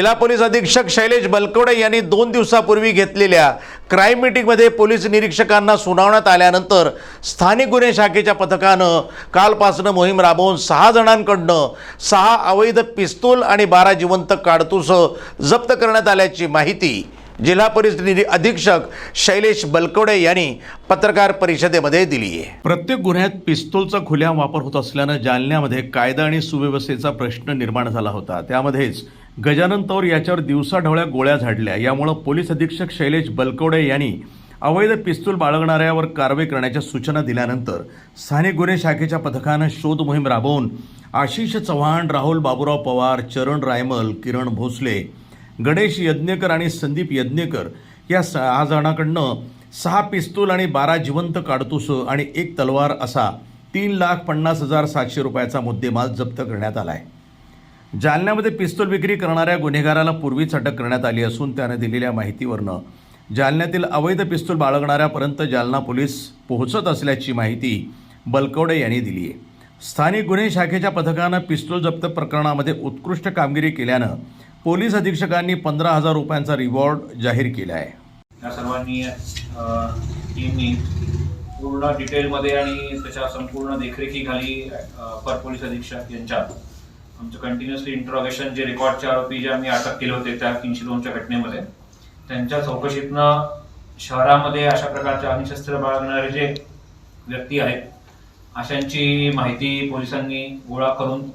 जिल्हा पोलीस अधीक्षक शैलेश बलकवडे यांनी दोन दिवसापूर्वी घेतलेल्या क्राईम मिटिंगमध्ये पोलीस निरीक्षकांना सुनावण्यात आल्यानंतर स्थानिक गुन्हे शाखेच्या पथकानं कालपासनं मोहीम राबवून सहा जणांकडनं सहा अवैध पिस्तूल आणि बारा जिवंत काडतूसं जप्त करण्यात आल्याची माहिती जिल्हा परिषद अधीक्षक शैलेश बलकवडे यांनी पत्रकार परिषदेमध्ये दिली आहे. प्रत्येक गुन्ह्यात पिस्तूलचा खुल्या वापर होत असल्यानं जालन्यामध्ये कायदा आणि सुव्यवस्थेचा प्रश्न निर्माण झाला होता. त्यामध्येच गजानन तौर याच्यावर दिवसाढवळ्या गोळ्या झाडल्या. यामुळं पोलीस अधीक्षक शैलेश बलकवडे यांनी अवैध पिस्तूल बाळगणाऱ्यावर कारवाई करण्याच्या सूचना दिल्यानंतर स्थानिक गुन्हे शाखेच्या पथकानं शोध मोहीम राबवून आशिष चव्हाण राहुल बाबूराव पवार चरण रायमल किरण भोसले गणेश यज्ञकर आणि संदीप यज्ञकर या सहा जणांकडनं सहा पिस्तूल आणि बारा जिवंत काडतुसं आणि एक तलवार असा तीन लाख पन्नास हजार सातशे रुपयाचा मुद्देमाल जप्त करण्यात आला आहे जालन्यामध्ये पिस्तूल विक्री करणाऱ्या गुन्हेगाराला पूर्वीच अटक करण्यात आली असून त्याने दिलेल्या माहितीवरनं. जालन्यातील अवैध पिस्तूल बाळगणाऱ्यापर्यंत जालना पोलीस पोहोचत असल्याची माहिती बलकवडे यांनी दिली आहे. स्थानिक गुन्हे शाखेच्या पथकानं पिस्तूल जप्त प्रकरणामध्ये उत्कृष्ट कामगिरी केल्यानं पोलीस अधीक्षकांनी पंधरा हजार रुपयांचा रिवॉर्ड जाहीर केला आहे. या सर्वांनी टीमनी पूर्ण डिटेलमध्ये आणि त्याच्या संपूर्ण देखरेखीखाली अपर पोलीस अधीक्षक यांच्या आमचं कंटिन्युअसली इंट्रॉगेशन जे रेकॉर्डचे आरोपी जे आम्ही अटक केले होते त्या तीनशे दोनच्या घटनेमध्ये त्यांच्या चौकशीतनं शहरामध्ये अशा प्रकारचे अग्निशस्त्र बाळगणारे जे व्यक्ती आहेत अशांची माहिती पोलिसांनी गोळा करून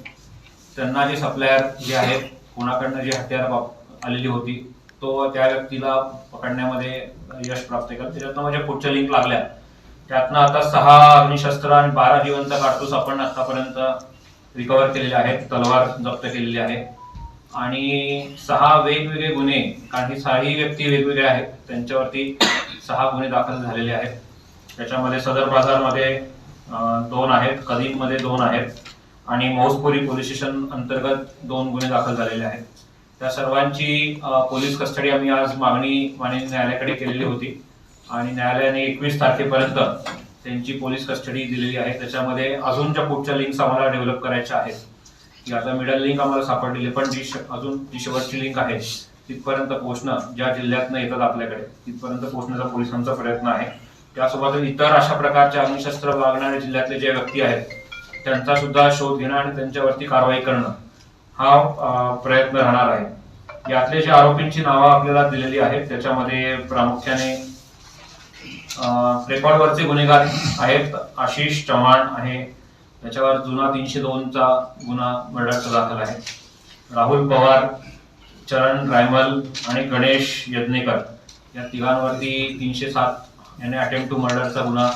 त्यांना जे सप्लायर जे आहेत कोणाकडनं जी हत्यार वाप- आलेली होती तो त्या व्यक्तीला पकडण्यामध्ये यश प्राप्त केलं. त्याच्यातनं माझ्या पुढच्या लिंक लागल्या. त्यातनं आता सहा अग्निशस्त्र आणि बारा जिवंत काडतूस आपण आतापर्यंत रिकवर केलेले आहेत तलवार जप्त केलेली आहे. आणि सहा वेगवेगळे गुन्हे कारण ही सहाही व्यक्ती वेगवेगळे आहेत त्यांच्यावरती सहा गुन्हे दाखल झालेले आहेत. त्याच्यामध्ये सदर बाजारमध्ये दोन आहेत कदीममध्ये दोन आहेत आणि मौजपुरी पोलीस स्टेशन अंतर्गत दोन गुन्हे दाखल झालेले आहेत. त्या सर्वांची पोलीस कस्टडी आम्ही आज मागणी माननीय न्यायालयाकडे केलेली होती. आणि न्यायालयाने एकवीस तारखेपर्यंत त्यांची पोलीस कस्टडी दिलेली आहे. त्याच्यामध्ये अजून ज्या पुढच्या लिंक्स आम्हाला डेव्हलप करायच्या आहेत. की आता मिडल लिंक आम्हाला सापडलेली पण जी अजून जी शेवटची लिंक आहे तिथपर्यंत पोहोचणं ज्या जिल्ह्यातनं येतात आपल्याकडे तिथपर्यंत पोहोचण्याचा पोलिसांचा प्रयत्न आहे. त्यासोबत इतर अशा प्रकारचे अग्निशस्त्र लागणारे जिल्ह्यातले जे व्यक्ती आहेत त्यांचा सुद्धा शोध घेणं आणि त्यांच्यावरती कारवाई करणं हा प्रयत्न राहणार आहे. यातले जे आरोपींची नावं आपल्याला दिलेली आहेत त्याच्यामध्ये प्रामुख्याने रेकॉर्डवरचे गुन्हेगार आहेत आशिष चव्हाण आहे. त्याच्यावर जुना तीनशे दोनचा गुन्हा मर्डरचा दाखल आहे. राहुल पवार चरण रायमल आणि गणेश यज्ञेकर या तिघांवरती तीनशे सात याने अटेम्प्ट टू मर्डरचा गुन्हा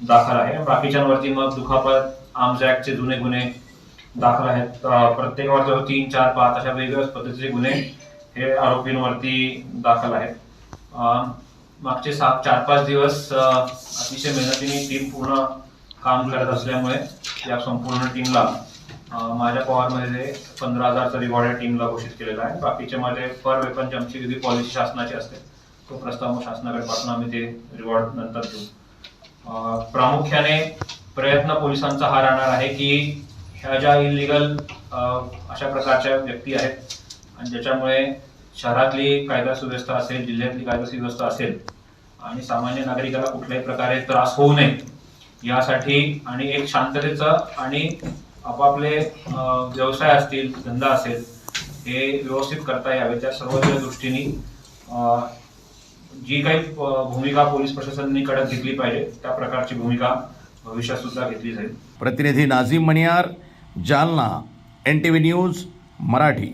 दाखल आहे. बाकीच्यांवरती मग दुखापत आर्म्स ऍक्टचे जुने गुन्हे दाखल आहेत. अं, प्रत्येकावर तीन चार पाच अशा वेगवेगळ्या पद्धतीचे गुन्हे हे आरोपींवरती दाखल आहेत. मागचे सात चार पाच दिवस अतिशय मेहनतीने टीम पूर्ण काम करत असल्यामुळे या संपूर्ण टीमला माझ्या पॉवरमध्ये पंधरा हजारचा रिवॉर्ड या टीमला घोषित केलेला आहे बाकीचे माझे पर वेपनची आमची विधी पॉलिसी शासनाची असते. तो प्रस्ताव शासनाकडे पाठवून आम्ही ते रिवॉर्ड नंतर देऊ. प्रामुख्याने प्रयत्न पोलिसांचा हा राहणार आहे की ह्या ज्या इलिगल अशा प्रकारच्या व्यक्ती आहेत आणि ज्याच्यामुळे शहरातली कायदा सुव्यवस्था असेल जिल्ह्यातली कायदा सुव्यवस्था असेल आणि सामान्य नागरिकाला कुठल्याही प्रकारे त्रास होऊ नये यासाठी आणि एक शांततेचं आणि आपापले व्यवसाय असतील धंदा असेल हे व्यवस्थित करता यावे. त्या सर्व दृष्टीने जी काही भूमिका पोलीस प्रशासनाने कडक घेतली पाहिजे त्या प्रकारची भूमिका भविष्यात सुद्धा घेतली जाईल. प्रतिनिधी Nazim Maniyar Jalna N T V news Marathi.